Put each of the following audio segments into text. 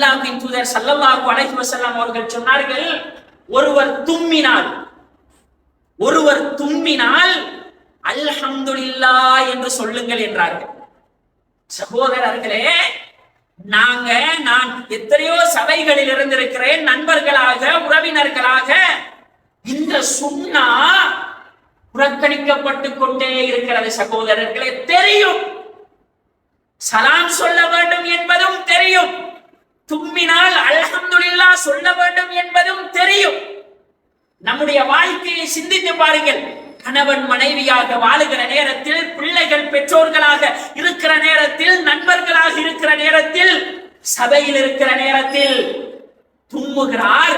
அல்லாஹ்வின் தூதர் ஸல்லல்லாஹு அலைஹி வஸல்லம் அவர்கள் சொன்னார்கள் ஒருவர் தும்மினால் ஒருவர் தும்மினால் அல்ஹம்துலில்லாஹ் என்று சொல்லுங்கள் என்றார்கள். சகோதரர்களே நாங்க நான் எத்தனையோ சபைகளில் இருந்திருக்கிறேன் நண்பர்களாக உறவினர்களாக இந்த சுண்ணா புறக்கணிக்கப்பட்டு கொண்டே இருக்கிறது சகோதரர்களே தெரியும். சலாம் சொல்ல வேண்டும் என்பதும் நம்முடைய வாழ்க்கையை சிந்தித்து பாருங்கள். கணவன் மனைவியாக வாழுகிற நேரத்தில் பிள்ளைகள் பெற்றோர்களாக இருக்கிற நேரத்தில் நண்பர்களாக இருக்கிற நேரத்தில் சபையில் இருக்கிற நேரத்தில் தும்முகிறார்.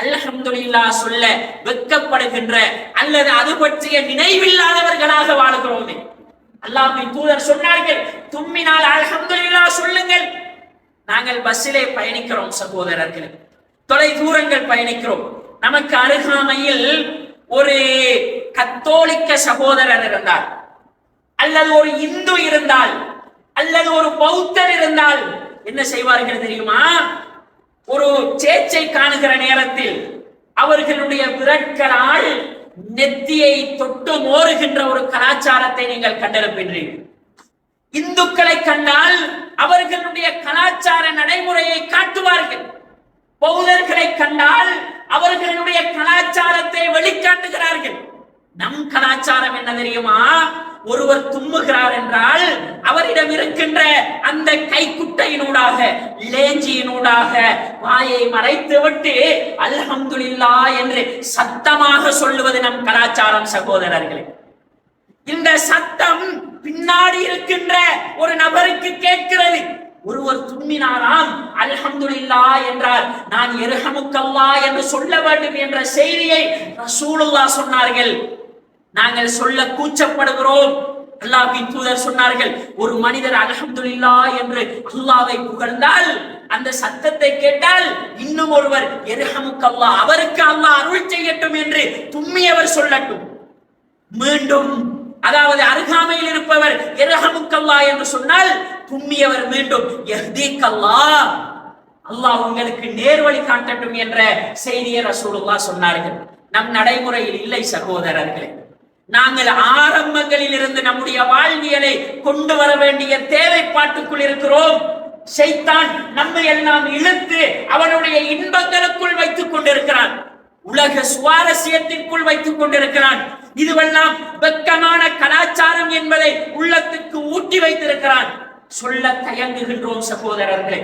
அல்லஹம்துல்லா சொல்ல வெட்கப்படுகின்ற அல்லது அது பற்றிய நினைவில்லாதவர்களாக வாழுகிறோமே. அல்லாஹ்வின் தூதர் சொன்னார்கள் தும்மினால் அல்ஹம்துல்லா சொல்லுங்கள். நாங்கள் பஸ்ஸிலே பயணிக்கிறோம் சகோதரர்கள். தொலை தூரங்கள் பயணிக்கிறோம். நமக்கு அருகாமையில் ஒரு கத்தோலிக்க சகோதரர் இருந்தார். அல்லது ஒரு இந்து இருந்தால் அல்லது ஒரு பௌத்தர் இருந்தால் என்ன செய்வார்கள் தெரியுமா? ஒரு சேச்சை காணுகிற நேரத்தில் அவர்களுடைய விரட்களால் நெத்தியை தொட்டு மோறுகின்ற ஒரு கலாச்சாரத்தை நீங்கள் கண்டிருக்கின்றீர்கள் இந்துக்களை கண்டால் அவர்களுடைய கலாச்சார நடைமுறையை காட்டுவார்கள். பௌதர்களை கண்டால் நம் கலாச்சாரம் என்ன தெரியுமா? ஒருவர் தும்முகிறார் என்றால் அவரிடம் இருக்கின்ற அந்த கைக்குட்டையினூடாக லேஞ்சியினூடாக வாயை மறைத்து விட்டு அல்ஹம்துலில்லா என்று சத்தமாக சொல்லுவது நம் கலாச்சாரம் சகோதரர்களே. இந்த சத்தம் பின்னாடி இருக்கின்ற ஒரு நபருக்கு கேட்கிறது. ஒருவர் தும்மினாராம் அல்ஹம்துலில்லா என்றார் நான் எருகமுக்கல்லா என்று சொல்ல வேண்டும் என்ற செய்தியை ரசூலுல்லா சொன்னார்கள். நாங்கள் சொல்ல கூச்சப்படுகிறோம். அல்லாஹின் தூதர் சொன்னார்கள் ஒரு மனிதர் அலஹம்துல்லா என்று அல்லாவை புகழ்ந்தால் அந்த சத்தத்தை கேட்டால் இன்னும் ஒருவர் எருஹமுக்கல்லா அவருக்கு அல்லாஹ் அருள் செய்யட்டும் என்று தும்மியவர் சொல்லட்டும். மீண்டும் அதாவது அருகாமையில் இருப்பவர் இரஹமுக்கல்லா என்று சொன்னால் தும்மியவர் மீண்டும் யஹ்தீக்கல்லா அல்லாஹ் உங்களுக்கு நேர்வழி காட்டட்டும் என்ற செய்தியை ரசூலுல்லா சொன்னார்கள். நம் நடைமுறையில் இல்லை சகோதரர்களே. நாங்கள் ஆரம்பங்களில் இருந்து நம்முடைய வாழ்வியலை கொண்டு வர வேண்டிய தேவைப்பாட்டுக்குள் இருக்கிறோம். செய்தான் நம்மை எல்லாம் இழுத்து அவனுடைய இன்பங்களுக்குள் வைத்துக் கொண்டிருக்கிறான். உலக சுவாரஸ்யத்திற்குள் வைத்துக் கொண்டிருக்கிறான். இதுவெல்லாம் வெக்கமான கலாச்சாரம் என்பதை உள்ளத்துக்கு ஊட்டி வைத்திருக்கிறான். சொல்ல தயங்குகின்றோம் சகோதரர்களே.